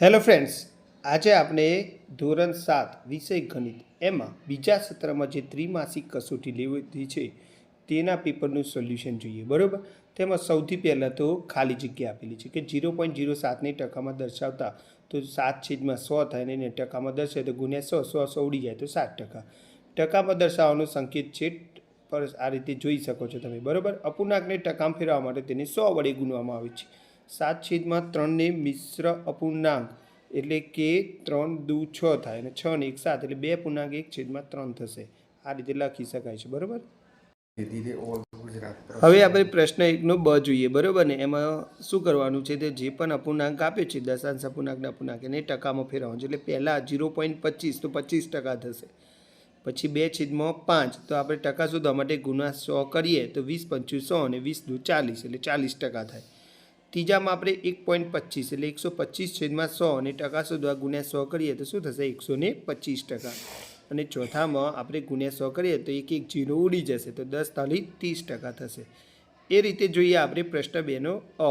Hello friends આજે આપણે ધોરણ સાત વિષય ગણિત. એમાં બીજા સત્રમાં જે ત્રિમાસિક કસોટી લેવી છે, તેના પેપરનું સોલ્યુશન જોઈએ, બરાબર? તેમાં સૌથી પહેલાં તો ખાલી જગ્યા આપેલી છે કે ઝીરો પોઈન્ટ ઝીરો સાતને ટકામાં દર્શાવતા તો સાત છેદમાં સો થાય ને એને ટકામાં દર્શાવે તો ગુણ્યા સો સો સો ઉડી જાય તો સાત ટકા. ટકામાં દર્શાવવાનો સંકેત છે, પર આ રીતે જોઈ શકો છો તમે, બરાબર? અપૂર્ણાંકને ટકામાં ફેરવવા માટે તેને સો વડે ગુણવામાં આવે છે. સાત છેદમાં ત્રણને મિશ્ર અપૂર્ણાંક એટલે કે ત્રણ દુ છ થાય અને છ ને એક સાત એટલે બે પૂર્ણાંક એક છેદમાં ત્રણ થશે. આ રીતે લખી શકાય છે, બરાબર? હવે આપણે પ્રશ્ન એકનો બ જોઈએ, બરાબર ને? એમાં શું કરવાનું છે તે જે પણ અપૂર્ણાંક આપે છે, દશાંશ અપૂર્ણાંકના અપૂર્ણાંક એને ટકામાં ફેરવવાનું છે. એટલે પહેલાં ઝીરો પોઈન્ટ પચીસ, તો પચીસ ટકા થશે. પછી બે છેદમાં પાંચ, તો આપણે ટકા શોધવા માટે ગુના સો કરીએ તો વીસ પંચું સો અને વીસ દુ ચાલીસ, એટલે ચાલીસ ટકા થાય. ત્રીજામાં આપણે એક પોઈન્ટ પચીસ એટલે એકસો પચીસ છેદમાં સો અને ટકા શોધવા ગુણ્યા સો કરીએ તો શું થશે? એકસો ને પચીસ ટકા. અને ચોથામાં આપણે ગુણ્યા સો કરીએ તો એક એક જીરો ઉડી જશે તો દસ તાલી ત્રીસ ટકા થશે. એ રીતે જોઈએ આપણે પ્રશ્ન બેનો અ.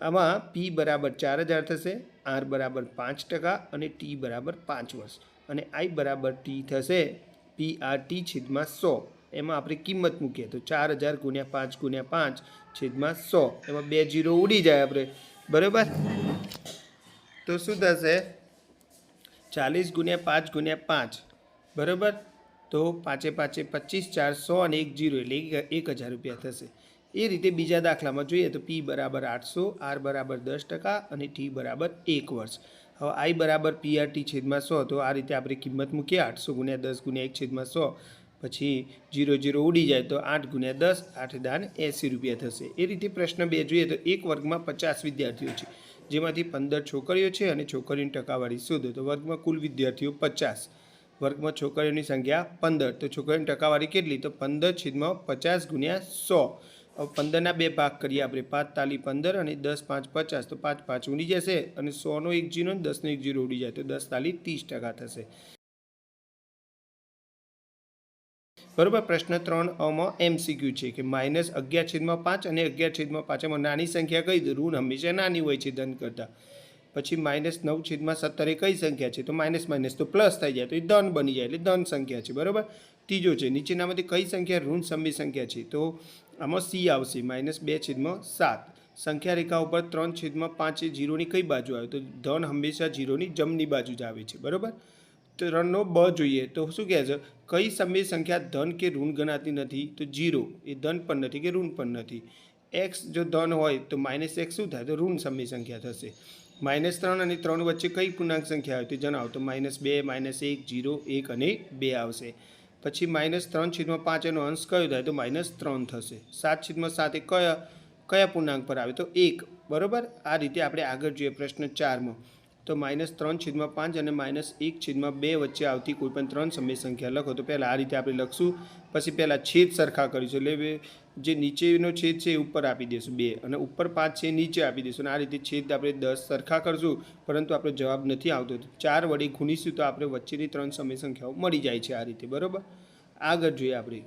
આમાં પી બરાબર ચાર હજાર થશે, આર બરાબર પાંચ ટકા અને ટી બરાબર પાંચ વર્ષ. અને આઈ બરાબર ટી થશે, પી આર ટી છેદમાં સો. એમાં આપણે કિંમત મૂકીએ તો ચાર હજાર ગુણ્યા પાંચ ગુણ્યા પાંચ છેદમાં સો. એમાં બે જીરો ઉડી જાય આપણે. બરાબર? તો શું થશે? ચાલીસ ગુણ્યા પાંચ ગુણ્યા પાંચ. બરાબર? તો પાંચે પાંચે પચીસ ચારસો અને એક જીરો એટલે એક હજાર રૂપિયા થશે. એ રીતે બીજા દાખલામાં જોઈએ તો પી બરાબર આઠસો, આર બરાબર દસ ટકા અને ટી બરાબર એક વર્ષ. હવે આઈ બરાબર પીઆરટી છેદમાં સો, તો આ રીતે આપણે કિંમત મૂકીએ. આઠસો ગુણ્યા દસ ગુણ્યા એક છેદમાં સો. પછી જીરો જીરો ઉડી જાય તો આઠ ગુણ્યા દસ, આઠ દાન એંસી રૂપિયા થશે. એ રીતે પ્રશ્ન બે જોઈએ તો એક વર્ગમાં પચાસ વિદ્યાર્થીઓ છે, જેમાંથી પંદર છોકરીઓ છે અને છોકરીઓની ટકાવારી શોધો તો વર્ગમાં કુલ વિદ્યાર્થીઓ પચાસ, વર્ગમાં છોકરીઓની સંખ્યા પંદર. તો છોકરીઓની ટકાવારી કેટલી? તો પંદર છેદમાં પચાસ ગુણ્યા સો. પંદરના બે ભાગ કરીએ આપણે. પાંચ, તાલી પંદર અને દસ, પાંચ, પચાસ. તો પાંચ પાંચ ઉડી જશે અને સોનો એક જીરો દસનો એક જીરો ઉડી જાય તો દસ, તાલી ત્રીસ ટકા થશે. બરોબર? પ્રશ્ન ત્રણ અમાં એમસીક્યુ છે કે માઇનસ અગિયાર છેદમાં પાંચ અને અગિયાર છેદમાં પાંચ. એમાં નાની સંખ્યા કઈ ઋણ હંમેશા નાની હોય છે ધન કરતાં. પછી માઇનસ નવ છેદમાં સત્તર એ કઈ સંખ્યા છે? તો માઇનસ માઇનસ તો પ્લસ થઈ જાય. તો એ ધન બની જાય એટલે ધન સંખ્યા છે. બરાબર? ત્રીજો છે, નીચેનામાંથી કઈ સંખ્યા? ઋણ સમી સંખ્યા છે. તો આમાં સી આવશે. માઇનસ બે છેદમાં સાત. સંખ્યા રેખા ઉપર ત્રણ છેદમાં પાંચ એ જીરોની કઈ બાજુ આવે? તો ધન હંમેશા જીરોની જમની બાજુ જ આવે છે. બરાબર? ત્રણનો બ જોઈએ. તો શું કહે છે? કઈ સમય સંખ્યા ધન કે ઋણ ગણાતી નથી? તો જીરો. એ ધન પણ નથી કે ઋણ પણ નથી. એક્સ જો ધન હોય તો માઇનસ એક્સ શું થાય? તો ઋણ સમય સંખ્યા થશે. માઇનસ ત્રણ અને ત્રણ વચ્ચે કઈ પૂર્ણાંક સંખ્યા આવે તો જણાવો. તો માઇનસ બે, માઇનસ એક, જીરો, એક અને બે આવશે. પછી માઇનસ ત્રણ છેદમાં પાંચ એનો અંશ કયો થાય? તો માઇનસ ત્રણ થશે. સાત છેદમાં સાત એ કયા કયા પૂર્ણાંક પર આવે? તો એક. બરાબર? આ રીતે આપણે આગળ જોઈએ પ્રશ્ન ચારમાં. તો માઇનસ ત્રણ છેદમાં પાંચ અને માઇનસ એક છેદમાં બે વચ્ચે આવતી કોઈ પણ ત્રણ સમય સંખ્યા લખો. તો પહેલાં આ રીતે આપણે લખશું. પછી પહેલાં છેદ સરખા કરીશું. એટલે જે નીચેનો છેદ છે એ ઉપર આપી દઈશું બે અને ઉપર પાંચ છે નીચે આપી દઈશું અને આ રીતે છેદ આપણે દસ સરખા કરશું. પરંતુ આપણો જવાબ નથી આવતો. ચાર વડે ખૂણીશું તો આપણે વચ્ચેની ત્રણ સમય સંખ્યાઓ મળી જાય છે આ રીતે. બરાબર? આગળ જોઈએ આપણે.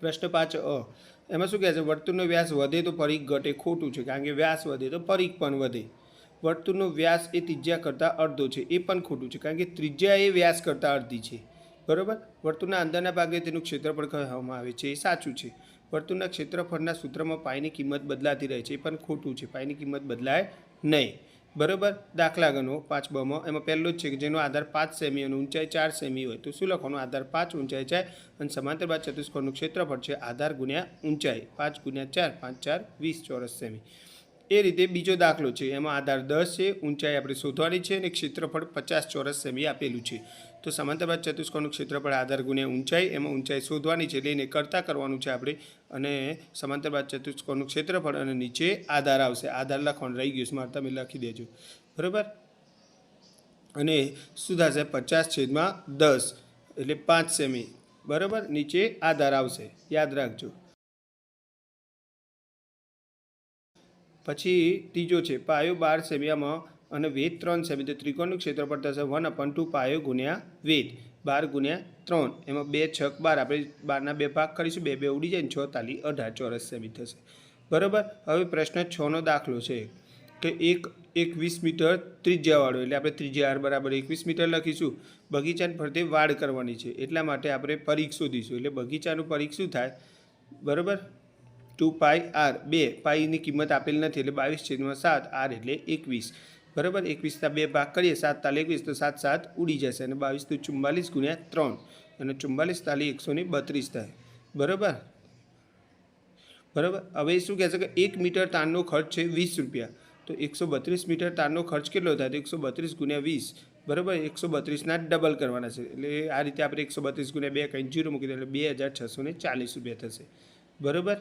પ્રશ્ન પાંચ અ. એમાં શું કહે છે? વર્તુળનો વ્યાસ વધે તો પરીખ ઘટે ખોટું છે. કારણ કે વ્યાસ વધે તો પરીખ પણ વધે. વર્તુળનો વ્યાસ એ ત્રિજ્યા કરતાં અડધો છે. એ પણ ખોટું છે, કારણ કે ત્રિજ્યા એ વ્યાસ કરતાં અડધી છે. બરાબર? વર્તુળના અંદરના ભાગે તેનું ક્ષેત્રફળ કહેવામાં આવે છે. એ સાચું છે. વર્તુળના ક્ષેત્રફળના સૂત્રમાં પાઈની કિંમત બદલાતી રહે છે. એ પણ ખોટું છે. પાઈની કિંમત બદલાય નહીં. બરાબર? દાખલા ગણો પાંચ બમાં એમાં પહેલો જ છે કે જેનો આધાર પાંચ સેમી અને ઊંચાઈ ચાર સેમી હોય. તો શું લખવાનું? આધાર પાંચ ઊંચાઈ ચાર અને સમાંતર બાદ ચતુષ્કોણનું ક્ષેત્રફળ છે આધાર ગુણ્યા ઊંચાઈ. પાંચ ગુણ્યા ચાર, પાંચ ચાર, વીસ ચોરસ સેમી. એ રીતે બીજો દાખલો છે. એમાં આધાર દસ છે, ઊંચાઈ આપણે શોધવાની છે અને ક્ષેત્રફળ પચાસ ચોરસ સેમી આપેલું છે. તો સમાંતર બાદ ચતુષ્કોણનું ક્ષેત્રફળ આધાર ગુણ્યા ઊંચાઈ, એમાં ઊંચાઈ શોધવાની છે એટલે એને કરતાં કરવાનું છે આપણે. અને સમાંતર બાદ ચતુષ્કોણનું ક્ષેત્રફળ અને નીચે આધાર આવશે. આધાર લખવાનું રહી ગયું સ્માર્ટ તમે લખી દેજો. બરાબર? અને શું થશે પચાસ છેદમાં દસ એટલે પાંચ સેમી. બરાબર? નીચે આધાર આવશે. યાદ રાખજો. પછી ત્રીજો છે, પાયો બાર સેમિયામાં અને વેદ ત્રણ સેમી, તો ત્રિકોણનું ક્ષેત્રફળ થશે વન અપન ટુ પાયો ગુણ્યા વેદ, બાર ગુણ્યા ત્રણ. એમાં બે છક બાર, આપણે બારના બે ભાગ કરીશું, બે બે ઉડી જાય ને છ તાલી અઢાર, ચોરસ સેમી થશે. બરાબર? હવે પ્રશ્ન છનો દાખલો છે કે એક, એકવીસ મીટર ત્રિજ્યાવાળો, એટલે આપણે ત્રિજ્યા આર બરાબર એકવીસ મીટર લખીશું. બગીચાની ફરતે વાડ કરવાની છે, એટલા માટે આપણે પરીખ શોધીશું, એટલે બગીચાનું પરીખ શું થાય? બરાબર? Two pi R. બે પાઈની કિંમત આપેલ નથી એટલે બાવીસ છેદમાં સાત. આર એટલે એકવીસ. બરાબર? એકવીસના બે ભાગ કરીએ. સાત તાલી એકવીસ તો સાત સાત ઉડી જશે અને બાવીસ તો ચુમ્માલીસ ગુણ્યા ત્રણ. અને ચુમ્માલીસ તાલી એકસો ને બત્રીસ થાય. બરાબર? બરાબર? હવે શું કહેશે કે એક મીટર તારનો ખર્ચ છે વીસ રૂપિયા. તો એકસો બત્રીસ મીટર તારનો ખર્ચ કેટલો થાય? તો એકસો બત્રીસ ગુણ્યા વીસ. બરાબર? એકસો બત્રીસના ડબલ કરવાના છે. એટલે આ રીતે આપણે એકસો બત્રીસ ગુણ્યા બે કંઈ જીરો મૂકી દઈએ એટલે બે હજાર છસો ચાલીસ રૂપિયા થશે. બરાબર?